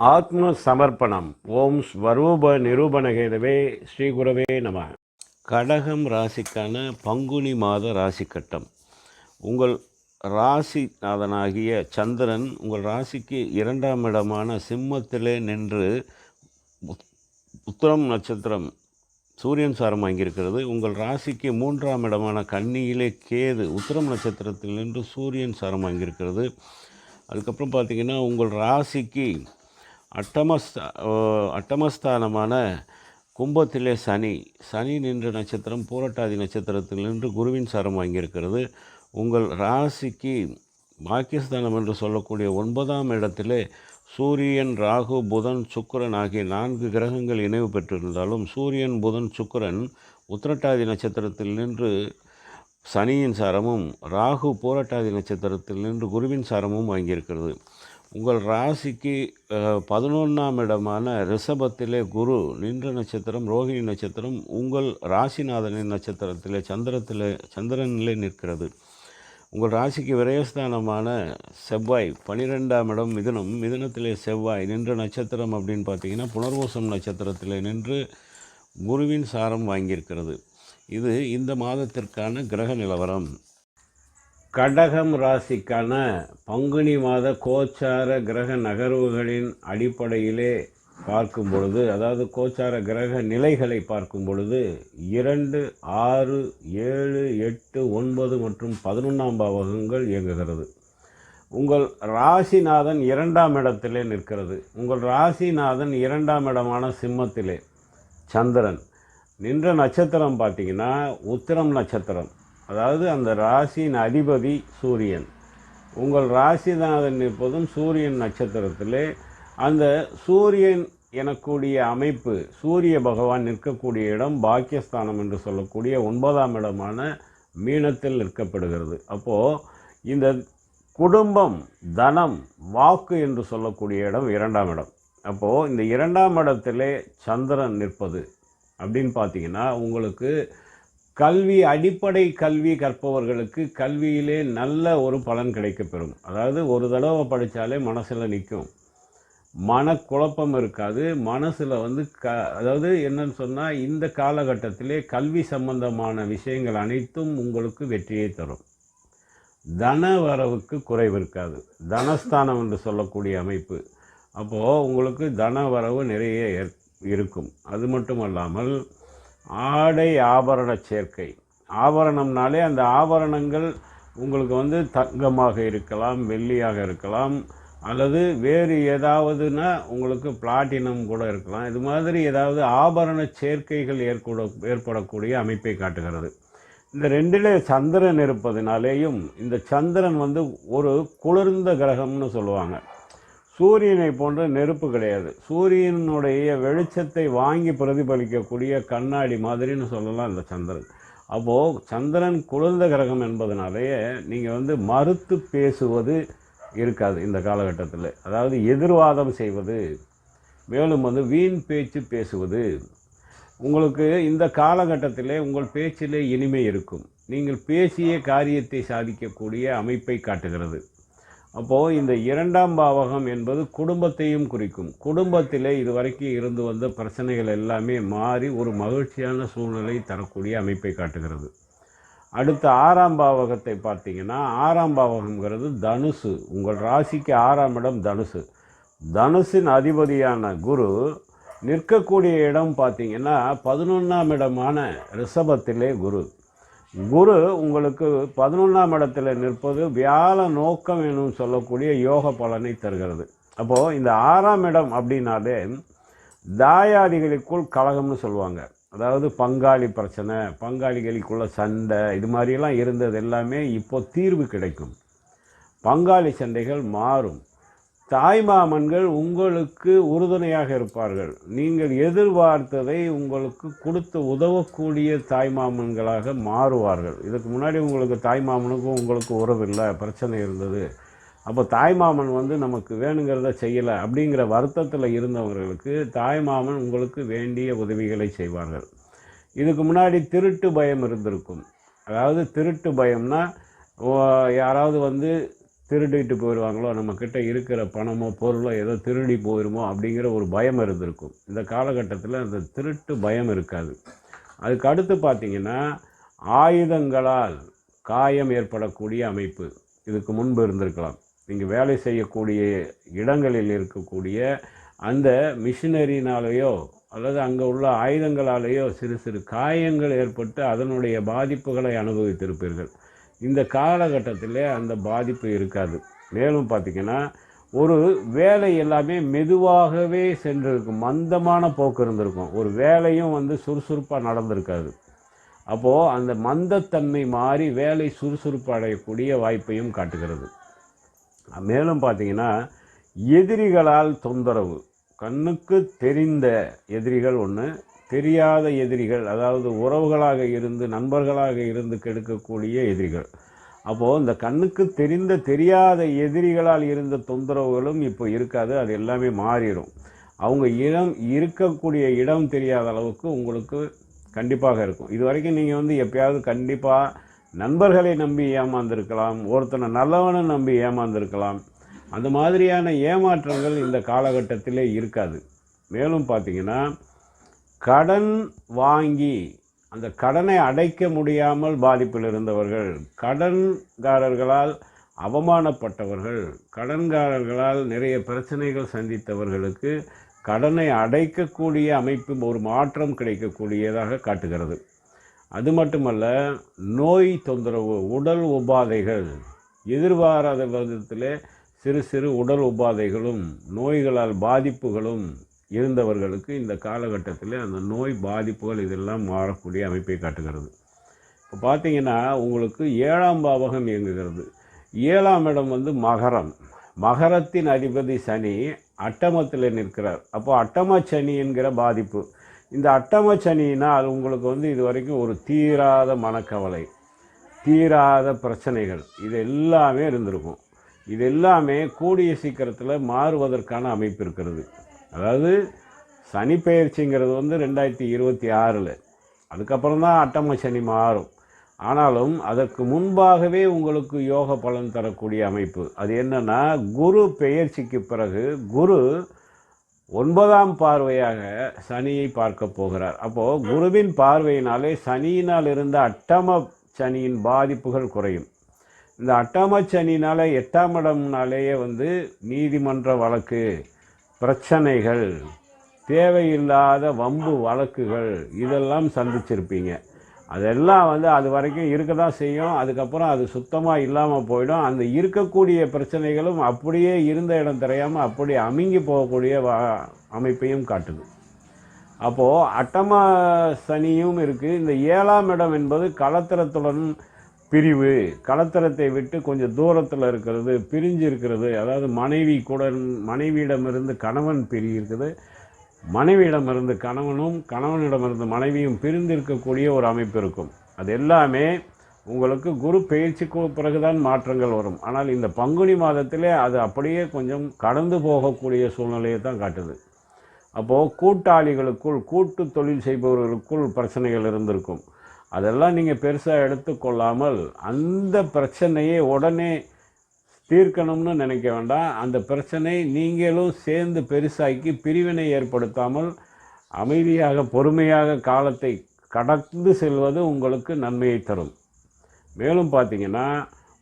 ஆத்ம சமர்ப்பணம் ஓம் ஸ்வரூப நிரூபணகேதவே ஸ்ரீ குரவே நம. கடகம் ராசிக்கான பங்குனி மாத ராசி கட்டம் உங்கள் ராசிநாதனாகிய சந்திரன் உங்கள் ராசிக்கு இரண்டாம் இடமான சிம்மத்திலே நின்று உத்திரம் நட்சத்திரம் சூரியன் சாரம் வாங்கியிருக்கிறது. உங்கள் ராசிக்கு மூன்றாம் இடமான கன்னியிலே கேது உத்திரம் நட்சத்திரத்தில் நின்று சூரியன் சாரம் வாங்கியிருக்கிறது. அதுக்கப்புறம் பார்த்தீங்கன்னா உங்கள் ராசிக்கு அட்டமஸ்த அட்டமஸ்தானமான கும்பத்திலே சனி சனி நின்ற நட்சத்திரம் பூரட்டாதி நட்சத்திரத்தில் நின்று குருவின் சாரம் வாங்கியிருக்கிறது. உங்கள் ராசிக்கு பாக்கியஸ்தானம் என்று சொல்லக்கூடிய ஒன்பதாம் இடத்திலே சூரியன் ராகு புதன் சுக்கரன் ஆகிய நான்கு கிரகங்கள் இணைவு பெற்றிருந்தாலும் சூரியன் புதன் சுக்கரன் உத்திரட்டாதி நட்சத்திரத்தில் நின்று சனியின் சாரமும் ராகு பூரட்டாதி நட்சத்திரத்தில் நின்று குருவின் சாரமும் வாங்கியிருக்கிறது. உங்கள் ராசிக்கு பதினொன்றாம் இடமான ரிஷபத்திலே குரு நின்ற நட்சத்திரம் ரோகிணி நட்சத்திரம் உங்கள் ராசிநாதனின் நட்சத்திரத்திலே சந்திரத்திலே சந்திரனிலே நிற்கிறது. உங்கள் ராசிக்கு விரயஸ்தானமான செவ்வாய் பனிரெண்டாம் இடம் மிதுனம். மிதுனத்திலே செவ்வாய் நின்ற நட்சத்திரம் அப்படின்னு பார்த்தீங்கன்னா புனர்வசம் நட்சத்திரத்திலே நின்று குருவின் சாரம் வாங்கியிருக்கிறது. இது இந்த மாதத்திற்கான கிரக நிலவரம். கடகம் ராசிக்கான பங்குனி மாத கோச்சார கிரக நகர்வுகளின் அடிப்படையிலே பார்க்கும் பொழுது அதாவது கோச்சார கிரக நிலைகளை பார்க்கும் பொழுது இரண்டு ஆறு ஏழு எட்டு ஒன்பது மற்றும் பதினொன்றாம் பாவகங்கள் இயங்குகிறது. உங்கள் ராசிநாதன் இரண்டாம் இடத்திலே நிற்கிறது. உங்கள் ராசிநாதன் இரண்டாம் இடமான சிம்மத்திலே சந்திரன். நின்ற நட்சத்திரம் பார்த்தீங்கன்னா உத்திரம் நட்சத்திரம். அதாவது அந்த ராசியின் அதிபதி சூரியன். உங்கள் ராசிநாதன் நிற்பதும் சூரியன் நட்சத்திரத்திலே. அந்த சூரியன் எனக்கூடிய அமைப்பு சூரிய பகவான் நிற்கக்கூடிய இடம் பாக்கியஸ்தானம் என்று சொல்லக்கூடிய ஒன்பதாம் இடமான மீனத்தில் நிற்கப்படுகிறது. அப்போது இந்த குடும்பம் தனம் வாக்கு என்று சொல்லக்கூடிய இடம் இரண்டாம் இடம். அப்போது இந்த இரண்டாம் இடத்திலே சந்திரன் நிற்பது. அப்படின்னு பார்த்தீங்கன்னா உங்களுக்கு கல்வி அடிப்படை கல்வி கற்பவர்களுக்கு கல்வியிலே நல்ல ஒரு பலன் கிடைக்கப்பெறும். அதாவது ஒரு தடவை படித்தாலே மனசில் நிற்கும் மனக்குழப்பம் இருக்காது. மனசில் வந்து க அதாவது என்னன்னு சொன்னால் இந்த காலகட்டத்திலே கல்வி சம்பந்தமான விஷயங்கள் அனைத்தும் உங்களுக்கு வெற்றியை தரும். தன வரவுக்கு குறைவு இருக்காது. தனஸ்தானம் என்று சொல்லக்கூடிய அமைப்பு. அப்போது உங்களுக்கு தன வரவு நிறைய இருக்கும். அது மட்டும் அல்லாமல் ஆடை ஆபரண சேர்க்கை. ஆபரணம்னாலே அந்த ஆபரணங்கள் உங்களுக்கு வந்து தங்கமாக இருக்கலாம் வெள்ளியாக இருக்கலாம் அல்லது வேறு ஏதாவதுனா உங்களுக்கு பிளாட்டினம் கூட இருக்கலாம். இது மாதிரி ஏதாவது ஆபரண சேர்க்கைகள் ஏற்பட ஏற்படக்கூடிய அமைப்பை காட்டுகிறது. இந்த ரெண்டிலே சந்திரன் இருப்பதினாலேயும் இந்த சந்திரன் வந்து ஒரு குளிர்ந்த கிரகம்னு சொல்லுவாங்க. சூரியனை போன்ற நெருப்பு கிடையாது. சூரியனுடைய வெளிச்சத்தை வாங்கி பிரதிபலிக்கக்கூடிய கண்ணாடி மாதிரின்னு சொல்லலாம் இந்த சந்திரன். அப்போது சந்திரன் குளிர்ந்த கிரகம் என்பதனாலேயே நீங்கள் வந்து மறுத்து பேசுவது இருக்காது இந்த காலகட்டத்தில். அதாவது எதிர்வாதம் செய்வது மேலும் வந்து வீண் பேச்சு பேசுவது. உங்களுக்கு இந்த காலகட்டத்திலே உங்கள் பேச்சிலே இனிமை இருக்கும். நீங்கள் பேசிய காரியத்தை சாதிக்கக்கூடிய அமைப்பை காட்டுகிறது. அப்போது இந்த இரண்டாம் பாவகம் என்பது குடும்பத்தையும் குறிக்கும். குடும்பத்திலே இதுவரைக்கும் இருந்து வந்த பிரச்சனைகள் எல்லாமே மாறி ஒரு மகிழ்ச்சியான சூழ்நிலை தரக்கூடிய அமைப்பை காட்டுகிறது. அடுத்த ஆறாம் பாவகத்தை பார்த்தீங்கன்னா ஆறாம் பாவகம்ங்கிறது தனுசு. உங்கள் ராசிக்கு ஆறாம் இடம் தனுசு. தனுசின் அதிபதியான குரு நிற்கக்கூடிய இடம் பார்த்தீங்கன்னா பதினொன்றாம் இடமான ரிஷபத்திலே குரு. குரு உங்களுக்கு பதினொன்றாம் இடத்துல நிற்பது வியாழ நோக்கம் எனும் சொல்லக்கூடிய யோக பலனை தருகிறது. அப்போது இந்த ஆறாம் இடம் அப்படின்னாலே தாயாதிகளுக்குள் கழகம்னு சொல்லுவாங்க. அதாவது பங்காளி பிரச்சனை பங்காளிகளுக்குள்ள சண்டை இது மாதிரியெல்லாம் இருந்தது எல்லாமே இப்போ தீர்வு கிடைக்கும். பங்காளி சண்டைகள் மாறும். தாய்மாமன்கள் உங்களுக்கு உறுதுணையாக இருப்பார்கள். நீங்கள் எதிர்பார்த்ததை உங்களுக்கு கொடுத்து உதவக்கூடிய தாய்மாமன்களாக மாறுவார்கள். இதுக்கு முன்னாடி உங்களுக்கு தாய்மாமனுக்கும் உங்களுக்கு உறவு இல்லை பிரச்சனை இருந்தது. அப்போ தாய்மாமன் வந்து நமக்கு வேணுங்கிறத செய்யலை அப்படிங்கிற வருத்தத்தில் இருந்தவர்களுக்கு தாய்மாமன் உங்களுக்கு வேண்டிய உதவிகளை செய்வார்கள். இதுக்கு முன்னாடி திருட்டு பயம் இருந்திருக்கும். அதாவது திருட்டு பயம்னா யாராவது வந்து திருடிட்டு போயிடுவாங்களோ நம்மக்கிட்ட இருக்கிற பணமோ பொருளோ ஏதோ திருடி போயிடுமோ அப்படிங்கிற ஒரு பயம் இருந்திருக்கும். இந்த காலகட்டத்தில் அந்த திருட்டு பயம் இருக்காது. அதுக்கு அடுத்து பார்த்திங்கன்னா ஆயுதங்களால் காயம் ஏற்படக்கூடிய அமைப்பு. இதுக்கு முன்பு இருந்திருக்கலாம். நீங்கள் வேலை செய்யக்கூடிய இடங்களில் இருக்கக்கூடிய அந்த மிஷினரினாலேயோ அல்லது அங்கே உள்ள ஆயுதங்களாலேயோ சிறு சிறு காயங்கள் ஏற்பட்டு அதனுடைய பாதிப்புகளை அனுபவித்திருப்பீர்கள். இந்த காலகட்டத்தில் அந்த பாதிப்பு இருக்காது. மேலும் பார்த்திங்கன்னா ஒரு வேலை எல்லாமே மெதுவாகவே சென்றிருக்கும். மந்தமான போக்கு இருந்திருக்கும். ஒரு வேலையும் வந்து சுறுசுறுப்பாக நடந்திருக்காது. அப்போது அந்த மந்தத்தன்மை மாறி வேலை சுறுசுறுப்பு அடையக்கூடிய வாய்ப்பையும் காட்டுகிறது. மேலும் பார்த்திங்கன்னா எதிரிகளால் தொந்தரவு. கண்ணுக்கு தெரிந்த எதிரிகள் ஒன்று தெரியாத எதிரிகள் அதாவது உறவுகளாக இருந்து நண்பர்களாக இருந்து கெடுக்கக்கூடிய எதிரிகள். அப்போது இந்த கண்ணுக்கு தெரிந்த தெரியாத எதிரிகளால் இருந்த தொந்தரவுகளும் இப்போ இருக்காது அது எல்லாமே மாறிடும். அவங்க இடம் இருக்கக்கூடிய இடம் தெரியாத அளவுக்கு உங்களுக்கு கண்டிப்பாக இருக்கும். இது வரைக்கும் நீங்கள் வந்து எப்பயாவது கண்டிப்பாக நண்பர்களை நம்பி ஏமாந்திருக்கலாம் ஒருத்தனை நல்லவனை நம்பி ஏமாந்திருக்கலாம். அந்த மாதிரியான ஏமாற்றங்கள் இந்த காலகட்டத்திலே இருக்காது. மேலும் பார்த்தீங்கன்னா கடன் வாங்கி அந்த கடனை அடைக்க முடியாமல் பாதிப்பில் இருந்தவர்கள் கடன்காரர்களால் அவமானப்பட்டவர்கள் கடன்காரர்களால் நிறைய பிரச்சனைகள் சந்தித்தவர்களுக்கு கடனை அடைக்கக்கூடிய அமைப்பு ஒரு மாற்றம் கிடைக்கக்கூடியதாக காட்டுகிறது. அது மட்டுமல்ல நோய் தொந்தரவு உடல் உபாதைகள் எதிர்பாராத விதத்தில் சிறு சிறு உடல் உபாதைகளும் நோய்களால் பாதிப்புகளும் இருந்தவர்களுக்கு இந்த காலகட்டத்தில் அந்த நோய் பாதிப்புகள் இதெல்லாம் மாறக்கூடிய அமைப்பை காட்டுகிறது. இப்போ பார்த்தீங்கன்னா உங்களுக்கு ஏழாம் பாவகம் இயங்குகிறது. ஏழாம் இடம் வந்து மகரம். மகரத்தின் அதிபதி சனி அட்டமத்தில் நிற்கிறார். அப்போ அட்டம சனி என்கிற பாதிப்பு. இந்த அட்டம அது உங்களுக்கு வந்து இது வரைக்கும் ஒரு தீராத மனக்கவலை தீராத பிரச்சனைகள் இது எல்லாமே இருந்திருக்கும். இது எல்லாமே கூடிய சீக்கிரத்தில் மாறுவதற்கான அமைப்பு இருக்கிறது. அதாவது சனி பயிற்சிங்கிறது வந்து ரெண்டாயிரத்தி இருபத்தி ஆறில். அதுக்கப்புறம் தான் அட்டம சனி மாறும். ஆனாலும் அதற்கு முன்பாகவே உங்களுக்கு யோக பலன் தரக்கூடிய அமைப்பு. அது என்னென்னா குரு பெயர்ச்சிக்கு பிறகு குரு ஒன்பதாம் பார்வையாக சனியை பார்க்க போகிறார். அப்போது குருவின் பார்வையினாலே சனியினால் இருந்த அட்டம சனியின் பாதிப்புகள் குறையும். இந்த அட்டம சனினால் எட்டாம் இடம்னாலேயே வந்து நீதிமன்ற வழக்கு பிரச்சனைகள் தேவையில்லாத வம்பு வழக்குகள் இதெல்லாம் சந்திச்சிருப்பீங்க. அதெல்லாம் வந்து அது வரைக்கும் இருக்க தான் செய்யும். அதுக்கப்புறம் அது சுத்தமாக இல்லாமல் போயிடும். அந்த இருக்கக்கூடிய பிரச்சனைகளும் அப்படியே இருந்த இடம் தெரியாமல் அப்படி அமுங்கி போகக்கூடிய வா அமைப்பையும் காட்டுது. அப்போது அட்டம சனியும் இருக்குது இந்த ஏழாம் இடம் என்பது கலத்திரத்துடன் பிரிவு கலத்தரத்தை விட்டு கொஞ்சம் தூரத்தில் இருக்கிறது பிரிஞ்சு இருக்கிறது. அதாவது மனைவி கூட மனைவியிடமிருந்து கணவன் பிரி மனைவியிடமிருந்து கணவனும் கணவனிடமிருந்து மனைவியும் பிரிந்து இருக்கக்கூடிய ஒரு அமைப்பு இருக்கும். அது எல்லாமே உங்களுக்கு குரு பயிற்சிக்கு பிறகுதான் மாற்றங்கள் வரும். ஆனால் இந்த பங்குனி மாதத்திலே அது அப்படியே கொஞ்சம் கடந்து போகக்கூடிய சூழ்நிலையை தான் காட்டுது. அப்போது கூட்டாளிகளுக்குள் கூட்டு தொழில் செய்பவர்களுக்குள் பிரச்சனைகள் இருந்திருக்கும். அதெல்லாம் நீங்கள் பெருசாக எடுத்துக்கொள்ளாமல் அந்த பிரச்சனையை உடனே தீர்க்கணும்னு நினைக்க வேண்டாம். அந்த பிரச்சனை நீங்களும் சேர்ந்து பெருசாக்கி பிரிவினை ஏற்படுத்தாமல் அமைதியாக பொறுமையாக காலத்தை கடந்து செல்வது உங்களுக்கு நன்மையை தரும். மேலும் பார்த்தீங்கன்னா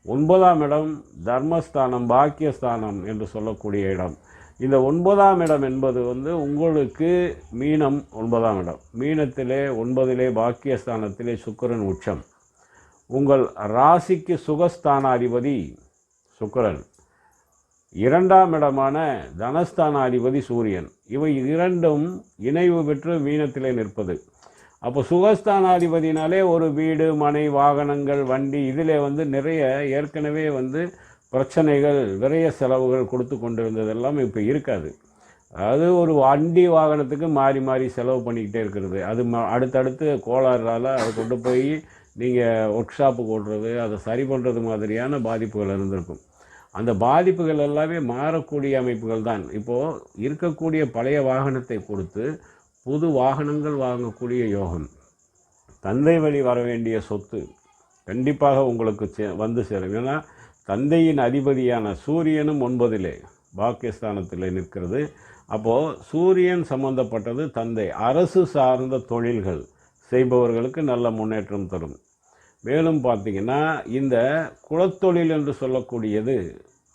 ஒன்பதாம் இடம் தர்மஸ்தானம் பாக்கியஸ்தானம் என்று சொல்லக்கூடிய இடம். இந்த ஒன்பதாம் இடம் என்பது வந்து உங்களுக்கு மீனம் ஒன்பதாம் இடம். மீனத்திலே ஒன்பதிலே பாக்கியஸ்தானத்திலே சுக்கரன் உச்சம். உங்கள் ராசிக்கு சுகஸ்தானாதிபதி சுக்கிரன். இரண்டாம் இடமான தனஸ்தானாதிபதி சூரியன். இவை இரண்டும் இணைவு பெற்று மீனத்திலே நிற்பது. அப்போ சுகஸ்தானாதிபதினாலே ஒரு வீடு மனை வாகனங்கள் வண்டி இதிலே வந்து நிறைய ஏற்கனவே வந்து பிரச்சனைகள் விரைய செலவுகள் கொடுத்து கொண்டிருந்ததெல்லாம் இப்போ இருக்காது. அது ஒரு வண்டி வாகனத்துக்கு மாறி மாறி செலவு பண்ணிக்கிட்டே இருக்கிறது. அது ம அடுத்தடுத்து கோளாறால் அதை கொண்டு போய் நீங்கள் ஒர்க் ஷாப்புக்கு ஓடுறது அதை சரி பண்ணுறது மாதிரியான பாதிப்புகள் இருந்திருக்கும். அந்த பாதிப்புகள் எல்லாமே மாறக்கூடிய அமைப்புகள் தான். இப்போது இருக்கக்கூடிய பழைய வாகனத்தை கொடுத்து புது வாகனங்கள் வாங்கக்கூடிய யோகம். தந்தை வழி வர வேண்டிய சொத்து கண்டிப்பாக உங்களுக்கு சே வந்து சேரும். ஏன்னா தந்தையின் அதிபதியான சூரியனும் ஒன்பதிலே பாக்கியஸ்தானத்தில் நிற்கிறது. அப்போது சூரியன் சம்பந்தப்பட்டது தந்தை. அரசு சார்ந்த தொழில்கள் செய்பவர்களுக்கு நல்ல முன்னேற்றம் தரும். மேலும் பார்த்தீங்கன்னா இந்த குலத்தொழில் என்று சொல்லக்கூடியது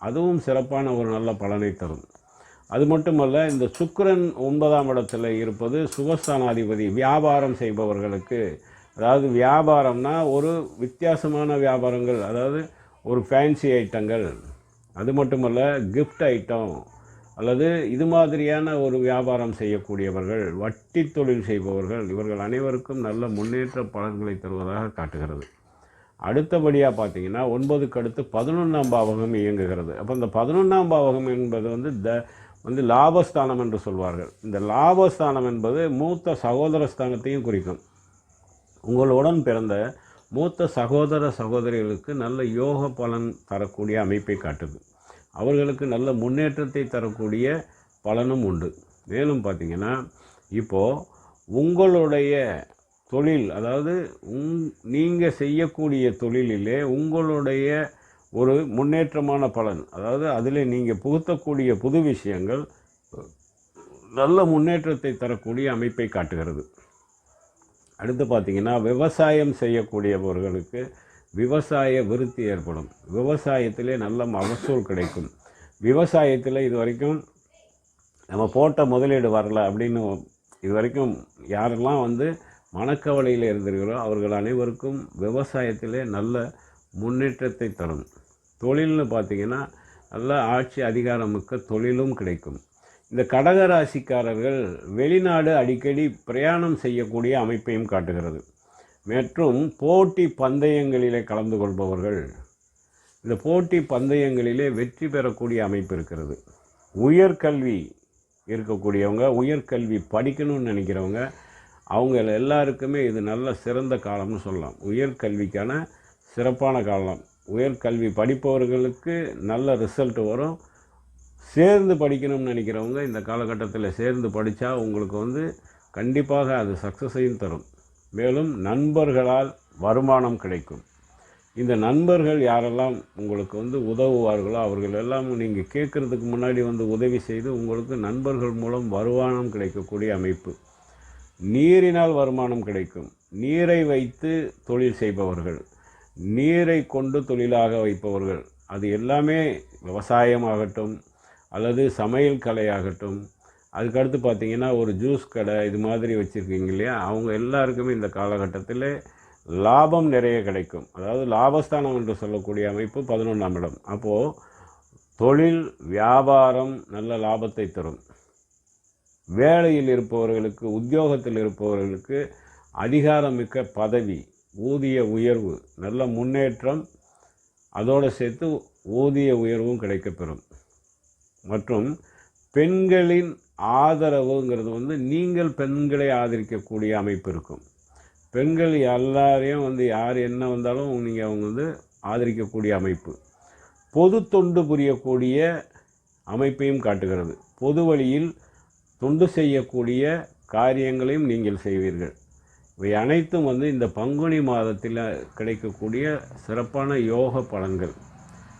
அதுவும் சிறப்பான ஒரு நல்ல பலனை தரும். அது மட்டுமல்ல இந்த சுக்கிரன் ஒன்பதாம் இடத்துல இருப்பது சுகஸ்தானாதிபதி வியாபாரம் செய்பவர்களுக்கு. அதாவது வியாபாரம்னா ஒரு வித்தியாசமான வியாபாரங்கள். அதாவது ஒரு ஃபேன்சி ஐட்டங்கள் அது மட்டுமல்ல கிஃப்ட் ஐட்டம் அல்லது இது மாதிரியான ஒரு வியாபாரம் செய்யக்கூடியவர்கள் வட்டி தொழில் செய்பவர்கள் இவர்கள் அனைவருக்கும் நல்ல முன்னேற்ற பலன்களை தருவதாக காட்டுகிறது. அடுத்தபடியாக பார்த்தீங்கன்னா ஒன்பதுக்கு அடுத்து பதினொன்றாம் பாவகம் இயங்குகிறது. அப்போ இந்த பதினொன்றாம் பாவகம் என்பது வந்து த வந்து லாபஸ்தானம் என்று சொல்வார்கள். இந்த லாபஸ்தானம் என்பது மூத்த சகோதர ஸ்தானத்தையும் குறிக்கும் உங்களுடன் பிறந்த மூத்த சகோதர சகோதரிகளுக்கு நல்ல யோக பலன் தரக்கூடிய அமைப்பை காட்டுது. அவர்களுக்கு நல்ல முன்னேற்றத்தை தரக்கூடிய பலனும் உண்டு. மேலும் பார்த்தீங்கன்னா இப்போது உங்களுடைய தொழில் அதாவது உங் நீங்கள் செய்யக்கூடிய தொழிலிலே உங்களுடைய ஒரு முன்னேற்றமான பலன் அதாவது அதில் நீங்கள் புகுத்தக்கூடிய புது விஷயங்கள் நல்ல முன்னேற்றத்தை தரக்கூடிய அமைப்பை காட்டுகிறது. அடுத்து பார்த்தீங்கன்னா விவசாயம் செய்யக்கூடியவர்களுக்கு விவசாய விருத்தி ஏற்படும். விவசாயத்திலே நல்ல மகசூல் கிடைக்கும். விவசாயத்தில் இது வரைக்கும் நம்ம போட்ட முதலீடு வரல அப்படின்னு இது வரைக்கும் யாரெல்லாம் வந்து மனக்கவலையில் இருந்திருக்கிறோ அவர்கள் அனைவருக்கும் விவசாயத்திலே நல்ல முன்னேற்றத்தை தரும். தொழில்னு பார்த்தீங்கன்னா நல்ல ஆட்சி அதிகாரமிக்க தொழிலும் கிடைக்கும். இந்த கடக ராசிக்காரர்கள் வெளிநாடு அடிக்கடி பிரயாணம் செய்யக்கூடிய அமைப்பையும் காட்டுகிறது. மற்றும் போட்டி பந்தயங்களிலே கலந்து கொள்பவர்கள் இந்த போட்டி பந்தயங்களிலே வெற்றி பெறக்கூடிய அமைப்பு இருக்கிறது. உயர்கல்வி இருக்கக்கூடியவங்க உயர்கல்வி படிக்கணும்னு நினைக்கிறவங்க அவங்க எல்லாருக்குமே இது நல்ல சிறந்த காலம்னு சொல்லலாம். உயர்கல்விக்கான சிறப்பான காலம். உயர்கல்வி படிப்பவர்களுக்கு நல்ல ரிசல்ட் வரும். சேர்ந்து படிக்கணும்னு நினைக்கிறவங்க இந்த காலகட்டத்தில் சேர்ந்து படித்தா உங்களுக்கு வந்து கண்டிப்பாக அது சக்ஸஸையும் தரும். மேலும் நண்பர்களால் வருமானம் கிடைக்கும். இந்த நண்பர்கள் யாரெல்லாம் உங்களுக்கு வந்து உதவுவார்களோ அவர்கள் எல்லாம் நீங்கள் கேட்குறதுக்கு முன்னாடி வந்து உதவி செய்து உங்களுக்கு நண்பர்கள் மூலம் வருமானம் கிடைக்கக்கூடிய அமைப்பு. நீரினால் வருமானம் கிடைக்கும். நீரை வைத்து தொழில் செய்பவர்கள் நீரை கொண்டு தொழிலாக வைப்பவர்கள் அது எல்லாமே விவசாயமாகட்டும் அல்லது சமையல் கலையாகட்டும் அதுக்கடுத்து பார்த்தீங்கன்னா ஒரு ஜூஸ் கடை இது மாதிரி வச்சுருக்கீங்க இல்லையா? அவங்க எல்லாருக்குமே இந்த காலகட்டத்தில் லாபம் நிறைய கிடைக்கும். அதாவது லாபஸ்தானம் என்று சொல்லக்கூடிய அமைப்பு பதினொன்றாம் இடம். அப்போது தொழில் வியாபாரம் நல்ல லாபத்தை தரும். வேலையில் இருப்பவர்களுக்கு உத்தியோகத்தில் இருப்பவர்களுக்கு அதிகாரமிக்க பதவி ஊதிய உயர்வு நல்ல முன்னேற்றம் அதோடு சேர்த்து ஊதிய உயர்வும் கிடைக்கப்பெறும். மற்றும் பெண்களின் ஆதரவுங்கிறது வந்து நீங்கள் பெண்களை ஆதரிக்கக்கூடிய அமைப்பு இருக்கும். பெண்கள் எல்லாரையும் வந்து யார் என்ன வந்தாலும் நீங்கள் அவங்க வந்து ஆதரிக்கக்கூடிய அமைப்பு. பொது தொண்டு புரியக்கூடிய அமைப்பையும் காட்டுகிறது. பொது வழியில் தொண்டு செய்யக்கூடிய காரியங்களையும் நீங்கள் செய்வீர்கள். இவை அனைத்தும் வந்து இந்த பங்குனி மாதத்தில் கிடைக்கக்கூடிய சிறப்பான யோக பலன்கள்.